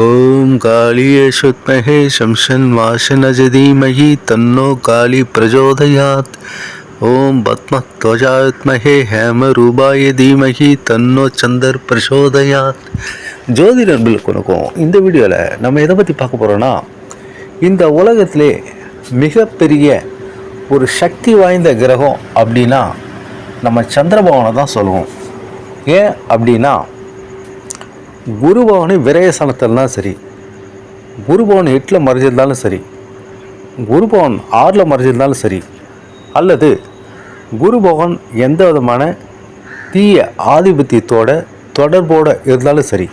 ஓம் காளியே சுத்மஹே சம்சன் வாசனஜ தீமஹி தன்னோ காளி பிரஜோதயாத். ஓம் பத்மத்வஜாத்மஹே ஹேம ரூபாய தீமஹி தன்னோ சந்தர் பிரசோதயாத். ஜோதி நண்பர்களுக்கும் இந்த வீடியோவில் நம்ம எதை பற்றி பார்க்க போகிறோன்னா இந்த உலகத்திலே மிகப்பெரிய ஒரு சக்தி வாய்ந்த கிரகம் அப்படின்னா நம்ம சந்திரபவனை தான் சொல்லுவோம். ஏன் அப்படின்னா குருபவனை விரயசனத்தில்தான் சரி. குருபவன் எட்டில் மறைஞ்சிருந்தாலும் சரி. குருபவன் ஆறில் மறைஞ்சிருந்தாலும் சரி. அல்லது குருபவன் எந்த விதமான தீய ஆதிபத்தியத்தோட தொடர்போடு இருந்தாலும் சரி.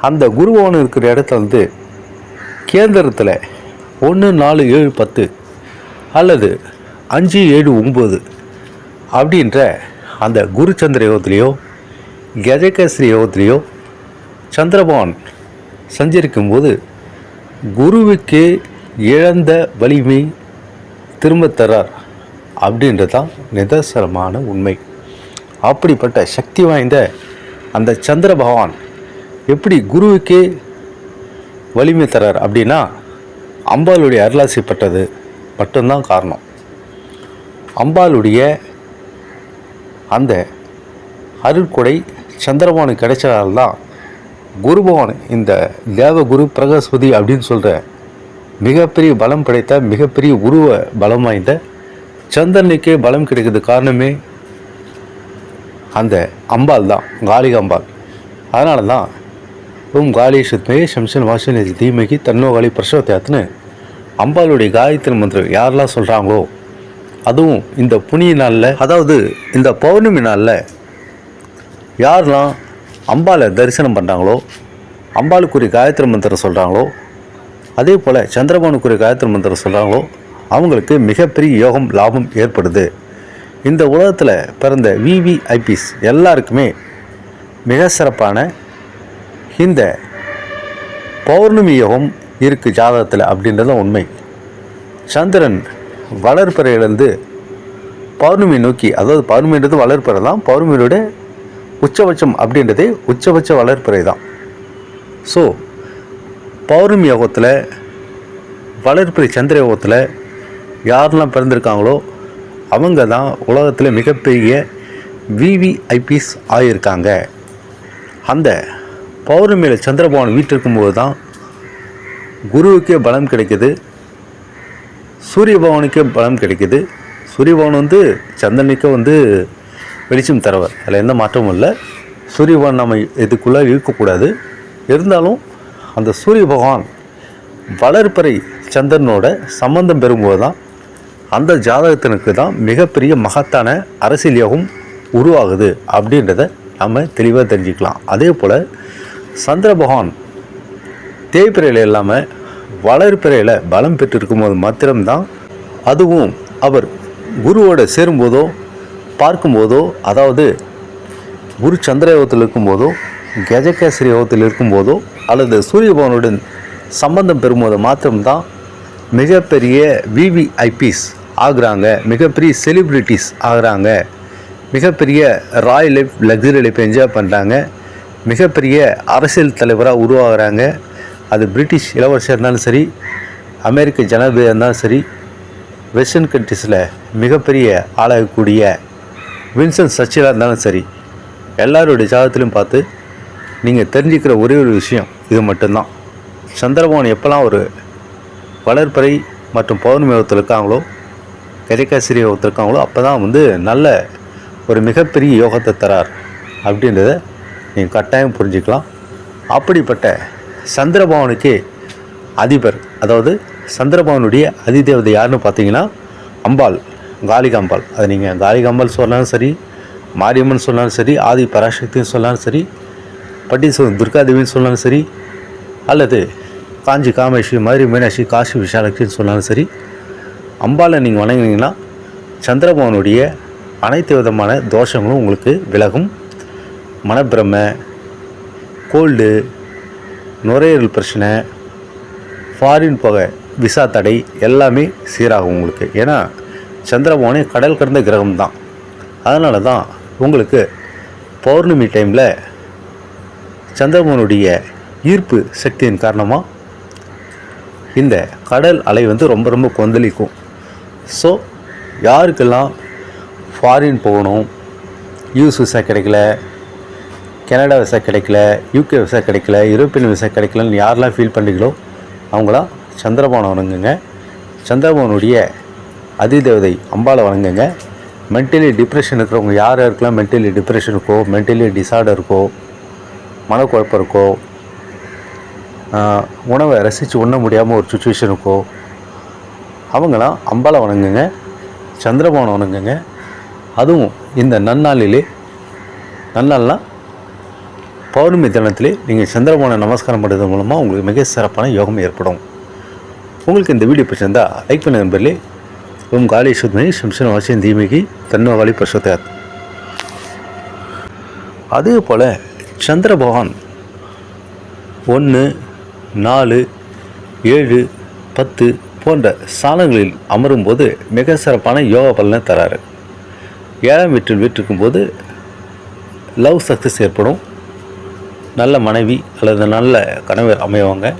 அந்த குருபவன் இருக்கிற இடத்துல வந்து கேந்திரத்தில் ஒன்று நாலு ஏழு பத்து அல்லது அஞ்சு ஏழு ஒம்பது அப்படின்ற அந்த குருச்சந்திர யோகத்திலேயோ கஜகேசரி யோகத்திலேயோ சந்திரபான் சஞ்சரிக்கும் போது குருவுக்கு இழந்த வலிமை திரும்ப தரார் அப்படின்றது தான் நிதர்சனமான உண்மை. அப்படிப்பட்ட சக்தி வாய்ந்த அந்த சந்திர பகவான் எப்படி குருவுக்கு வலிமை தரார் அப்படின்னா அம்பாளுடைய அருளாசிப்பட்டது மட்டும்தான் காரணம். அம்பாளுடைய அந்த அருட்கொடை சந்திரபவனுக்கு கிடைச்சதால்தான் குருபவன் இந்த தேவகுரு பிரகஸ்பதி அப்படின்னு சொல்கிற மிகப்பெரிய பலம் படைத்த மிகப்பெரிய உருவ பலம் வாய்ந்த சந்திரனுக்கே பலம் கிடைக்கிறது காரணமே அந்த அம்பாள் தான் காளிக அம்பாள். அதனால தான் ஓம் காளி சம்சன் வாசன் தீமகி தன்னோ காளி அம்பாளுடைய காயத்ரி மந்திரம் யாரெல்லாம் சொல்கிறாங்களோ அதுவும் இந்த புனிய நாளில் அதாவது இந்த பௌர்ணமி நாளில் யாரெல்லாம் அம்பாளை தரிசனம் பண்ணுறாங்களோ அம்பாளுக்குரிய காயத்ரி மந்திரம் சொல்கிறாங்களோ அதே போல் சந்திரபானுக்குரிய காயத்ரி மந்திரம் சொல்கிறாங்களோ அவங்களுக்கு மிகப்பெரிய யோகம் லாபம் ஏற்படுது. இந்த உலகத்தில் பிறந்த விவிஐபிஸ் எல்லாருக்குமே மிக சிறப்பான இந்த பௌர்ணமி யோகம் இருக்குது ஜாதகத்தில் அப்படின்றது உண்மை. சந்திரன் வளர்ப்பறையிலேருந்து பௌர்ணமி நோக்கி அதாவது பௌர்ணமின்றது வளர்ப்பிறை தான் பௌர்ணமியோட உச்சபட்சம் அப்படின்றதே உச்சபட்ச வளர்ப்பிறை தான். ஸோ பௌர்ணமி யோகத்தில் வளர்ப்பிறை சந்திர யோகத்தில் யாரெல்லாம் பிறந்திருக்காங்களோ அவங்க தான் உலகத்தில் மிகப்பெரிய விவிஐபிஸ் ஆகியிருக்காங்க அந்த பௌர்ணமியில் சந்திரபவன் வீட்டிருக்கும்போது தான் குருவுக்கே பலம் கிடைக்குது. சூரிய பவனுக்கே பலம் கிடைக்குது. சூரிய பவன் வந்து சந்திரனுக்கே வந்து வெளிச்சம் தரவர். அதில் எந்த மாற்றமும் இல்லை. சூரிய பகவான் நம்ம இதுக்குள்ளே இருக்கக்கூடாது. இருந்தாலும் அந்த சூரிய பகவான் வளர்ப்பறை சந்திரனோட சம்பந்தம் பெறும்போது தான் அந்த ஜாதகத்தினுக்கு தான் மிகப்பெரிய மகத்தான அரசியல் யோகம் உருவாகுது அப்படின்றத நம்ம தெளிவாக தெரிஞ்சுக்கலாம். அதே போல் சந்திர பகவான் தேய்பிறையில் இல்லாமல் வளர்ப்பிறையில் பலம் பெற்று இருக்கும்போது மாத்திரம்தான் அதுவும் அவர் குருவோடு சேரும்போதோ பார்க்கும்போதோ அதாவது குரு சந்திர யோகத்தில் இருக்கும்போதோ கஜகேசரி யோகத்தில் இருக்கும்போதோ அல்லது சூரிய பவனுடன் சம்பந்தம் பெறும்போது மாத்திரம்தான் மிகப்பெரிய விவிஐபிஸ் ஆகுறாங்க. மிகப்பெரிய செலிப்ரிட்டிஸ் ஆகுறாங்க. மிகப்பெரிய royal life luxury life enjoy பண்ணுறாங்க மிகப்பெரிய அரசியல் தலைவராக உருவாகிறாங்க. அது பிரிட்டிஷ் இளவரசர் இருந்தாலும் சரி அமெரிக்க ஜனாதிபதியாக இருந்தாலும் சரி வெஸ்டர்ன் கண்ட்ரிஸில் மிகப்பெரிய ஆளாகக்கூடிய வின்சன் சர்ச்சிலாக இருந்தாலும் சரி எல்லாருடைய ஜாதகத்திலையும் பார்த்து நீங்கள் தெரிஞ்சுக்கிற ஒரே ஒரு விஷயம் இது மட்டும்தான். சந்திரபவன் எப்போல்லாம் ஒரு வளர்ப்பறை மற்றும் பௌர்ணமி யோகத்தில் இருக்காங்களோ கஜகாசிரி யோகத்தில் இருக்காங்களோ அப்போ தான் வந்து நல்ல ஒரு மிகப்பெரிய யோகத்தை தரார். அப்படின்றத நீங்கள் கட்டாயம் புரிஞ்சுக்கலாம். அப்படிப்பட்ட சந்திரபவனுக்கு அதிபர் அதாவது சந்திரபவனுடைய அதிதேவதை யாருன்னு பார்த்தீங்கன்னா அம்பாள். காளிகாம்பாள். அது நீங்கள் காளிகாம்பாள் சொன்னாலும் சரி மாரியம்மன் சொன்னாலும் சரி ஆதி பராசக்தின்னு சொன்னாலும் சரி பட்டி துர்காதேவின்னு சொன்னாலும் சரி அல்லது காஞ்சி காமேஷி மதுரை மீனாட்சி காசி விஷாலட்சின்னு சொன்னாலும் சரி அம்பாளை நீங்கள் வணங்கினீங்கன்னா சந்திரபவனுடைய அனைத்து விதமான தோஷங்களும் உங்களுக்கு விலகும். மனப்பிரமை கோல்டு நுரையீரல் பிரச்சனை ஃபாரின் புகை விசா தடை எல்லாமே சீராகும் உங்களுக்கு. ஏன்னா சந்திரபவனே கடல் கடந்த கிரகம் தான் அதனால தான் உங்களுக்கு பௌர்ணமி டைமில் சந்திரபவனுடைய ஈர்ப்பு சக்தியின் காரணமாக இந்த கடல் அலை வந்து ரொம்ப ரொம்ப கொந்தளிக்கும். ஸோ யாருக்கெல்லாம் ஃபாரின் போகணும் யூஎஸ் விசா கிடைக்கல கனடா விசா கிடைக்கல யூகே விசா கிடைக்கல யூரோப்பியன் விசா கிடைக்கலன்னு யாரெல்லாம் ஃபீல் பண்ணுறீங்களோ அவங்களாம் சந்திரபவன் வணங்குங்க. சந்திரபவனுடைய அதிதேவதை அம்பாளை வணங்குங்க. மென்டலி டிப்ரெஷன் இருக்கிறவங்க யார் யாருக்கெல்லாம் மென்டலி டிப்ரெஷன் இருக்கோ மென்டலி டிசார்டர் இருக்கோ மனக்குழப்பம் இருக்கோ உணவை ரசித்து உண்ண முடியாமல் ஒரு சுச்சுவேஷன் இருக்கோ அவங்களாம் அம்பாளை வணங்குங்க. சந்திரபானம் வணங்குங்க. அதுவும் இந்த நன்னாளிலே நன்னாள்லாம் பௌர்ணமி தினத்திலே நீங்கள் சந்திரபவனை நமஸ்காரம் பண்ணுறது மூலமாக உங்களுக்கு மிக சிறப்பான யோகம் ஏற்படும். உங்களுக்கு இந்த வீடியோ பிடிச்சிருந்தால் லைக் பண்ண நண்பர்களே. ஓம் காளி சுத்மணி சம்சன் வாசியம் தீமிகி தன்வகாளி பிரசோதாத் அதே போல் சந்திர பகவான் ஒன்று நாலு ஏழு பத்து போன்ற ஸ்தானங்களில் அமரும்போது மிக சிறப்பான யோக பலனை தராரு. ஏழாம் வீட்டில் வீட்டிருக்கும் போது லவ் சக்ஸஸ் ஏற்படும். நல்ல மனைவி அல்லது நல்ல கணவர் அமைவாங்க.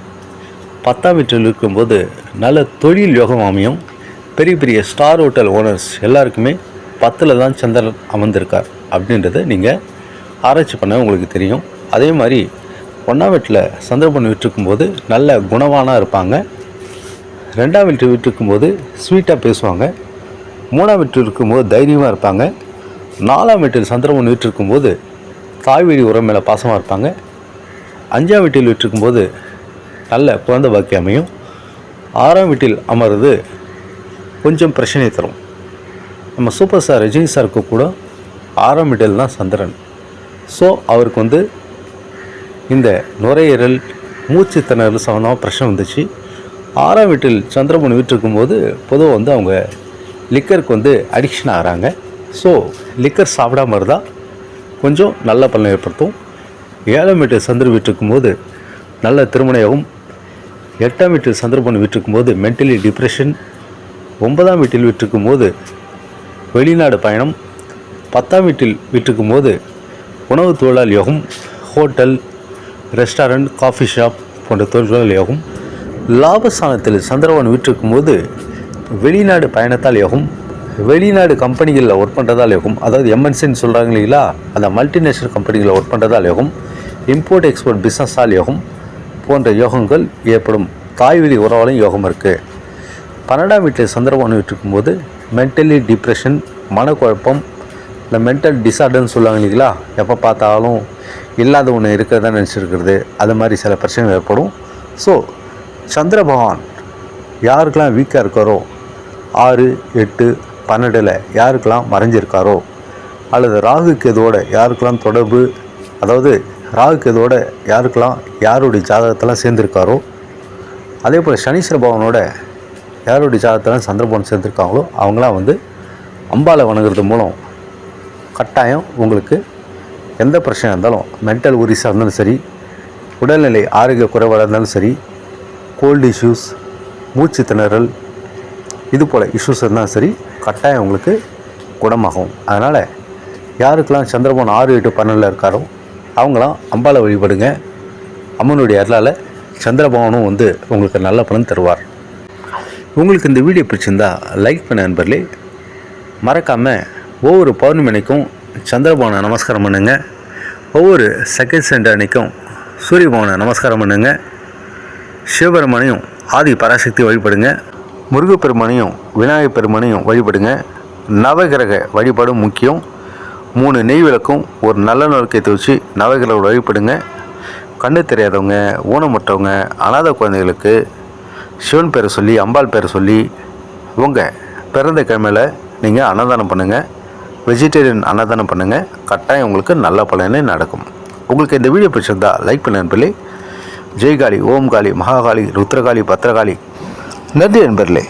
பத்தாம் வீட்டில் இருக்கும்போது நல்ல தொழில் யோகம் அமையும். பெரிய பெரிய ஸ்டார் ஹோட்டல் ஓனர்ஸ் எல்லாருக்குமே பத்தில் தான் சந்திரன் அமர்ந்திருக்கார் அப்படின்றத நீங்கள் ஆராய்ச்சி பண்ண உங்களுக்கு தெரியும். அதே மாதிரி ஒன்றாம் வீட்டில் சந்திரபன் விட்டுருக்கும்போது நல்ல குணவானாக இருப்பாங்க. ரெண்டாம் வீட்டு விட்டுருக்கும்போது ஸ்வீட்டாக பேசுவாங்க. மூணாம் வீட்டில் இருக்கும்போது தைரியமாக இருப்பாங்க. நாலாம் வீட்டில் சந்திரபன் விட்டுருக்கும்போது தாய் வீடு உரம் மேலே பாசமாக இருப்பாங்க. அஞ்சாம் வீட்டில் விட்டுருக்கும்போது நல்ல குழந்தை பாக்கி அமையும். ஆறாம் வீட்டில் அமர்றது கொஞ்சம் பிரச்சனை தரும். நம்ம சூப்பர் ஸ்டார் ரஜினி சாருக்கு கூட ஆறாம் வீட்டில் தான் சந்திரன். ஸோ அவருக்கு வந்து இந்த நுரையீரல் மூச்சு திணறல் சம்மந்தமாக பிரச்சனை வந்துச்சு. ஆறாம் வீட்டில் சந்திரமணி வீட்டிருக்கும் போது பொதுவாக வந்து அவங்க லிக்கருக்கு வந்து அடிக்ஷன் ஆகிறாங்க. ஸோ லிக்கர் சாப்பிடாம இருந்தால் கொஞ்சம் நல்ல பலன் ஏற்படுத்தும். ஏழாம் வீட்டில் சந்திர வீட்டிருக்கும் போது நல்ல திருமணம் எட்டாம் வீட்டில் சந்திரபன் வீட்டிருக்கும் போது மென்டலி டிப்ரெஷன் ஒன்பதாம் வீட்டில் விற்றுக்கும் போது வெளிநாடு பயணம் பத்தாம் வீட்டில் வீட்டிருக்கும் போது உணவு தொழிலாளி யோகம் ஹோட்டல் ரெஸ்டாரண்ட் காஃபி ஷாப் போன்ற தொழில்கள் யோகம் லாபஸ்தானத்தில் சந்திரவன் விற்றுக்கும் போது வெளிநாடு பயணத்தால் யோகம் வெளிநாடு கம்பெனிகளில் ஒர்க் பண்ணுறதால் யோகம் அதாவது எம்என்சின்னு சொல்கிறாங்க இல்லைங்களா? அந்த மல்டிநேஷனல் கம்பெனிகளில் ஒர்க் பண்ணுறதால் யோகம் இம்போர்ட் எக்ஸ்போர்ட் பிஸ்னஸால் யோகம் போன்ற யோகங்கள் ஏற்படும். தாய்வழி உறவாலையும் யோகம் இருக்குது பன்னெண்டாம் வீட்டில் சந்திரபானு இருக்கும்போது மென்டலி டிப்ரெஷன் மனக்குழப்பம் இல்லை மென்டல் டிசார்டர்னு சொல்லுவாங்க இல்லைங்களா? எப்போ பார்த்தாலும் இல்லாத ஒன்று இருக்கிறதா நினச்சிருக்கிறது. அது மாதிரி சில பிரச்சனைகள் ஏற்படும். ஸோ சந்திர பகவான் யாருக்கெல்லாம் வீக்காக இருக்காரோ ஆறு எட்டு பன்னெண்டில் யாருக்கெல்லாம் மறைஞ்சிருக்காரோ அல்லது ராகு கேதுவோட யாருக்கெல்லாம் தொடர்பு அதாவது ராகு கேதுவோட யாருக்கெல்லாம் யாருடைய ஜாதகத்தெல்லாம் சேர்ந்துருக்காரோ அதே போல் சனீஸ்வர பகவானோட யாருடைய ஜாதகத்தில் சந்திரபவன் சேர்ந்துருக்காங்களோ அவங்களாம் வந்து அம்பாலை வணங்குறது மூலம் கட்டாயம் உங்களுக்கு எந்த பிரச்சனை இருந்தாலும் மென்டல் உரிஸாக இருந்தாலும் சரி உடல்நிலை ஆரோக்கிய குறைவாக இருந்தாலும் சரி கோல்டு இஷ்யூஸ் மூச்சு திணறல் இது போல் இஷ்யூஸ் இருந்தாலும் சரி கட்டாயம் உங்களுக்கு குணமாகும். அதனால் யாருக்கெல்லாம் சந்திரபோன் ஆறு எட்டு பன்னெண்டில் இருக்காரோ அவங்களாம் அம்பாலை வழிபடுங்க. அம்மனுடைய அருளால் சந்திரபவனும் வந்து உங்களுக்கு நல்ல பலன் தருவார். உங்களுக்கு இந்த வீடியோ பிடிச்சிருந்தா லைக் பண்ண நண்பர்களே. மறக்காமல் ஒவ்வொரு பௌர்ணமி சந்திரபவனை நமஸ்காரம் பண்ணுங்க. ஒவ்வொரு செகண்ட் சென்டர் அன்னைக்கும் சூரிய பவனை நமஸ்காரம் பண்ணுங்க. சிவபெருமானையும் ஆதி பராசக்தி வழிபடுங்க. முருகப்பெருமானையும் விநாயகப் பெருமானையும் வழிபடுங்க. நவகிரக வழிபாடும் முக்கியம். மூணு நெய் விளக்கும் ஒரு நல்ல நோக்கத்தை வச்சு நவகிரக வழிபடுங்க. கண்ணு தெரியாதவங்க ஊனமுற்றவங்க அனாதை குழந்தைகளுக்கு சிவன் பேரை சொல்லி அம்பாள் பேரை சொல்லி உங்கள் பிறந்த கிழமையில் நீங்கள் அன்னதானம் பண்ணுங்கள் வெஜிடேரியன் அன்னதானம் பண்ணுங்கள் கட்டாயம் உங்களுக்கு நல்ல பலனே நடக்கும். உங்களுக்கு இந்த வீடியோ பிடிச்சிருந்தா லைக் பண்ண நண்பர்களே. ஜெய்காளி ஓம் காளி மகாகாளி ருத்ரகாளி பத்ரகாளி. நன்றி நண்பர்களே.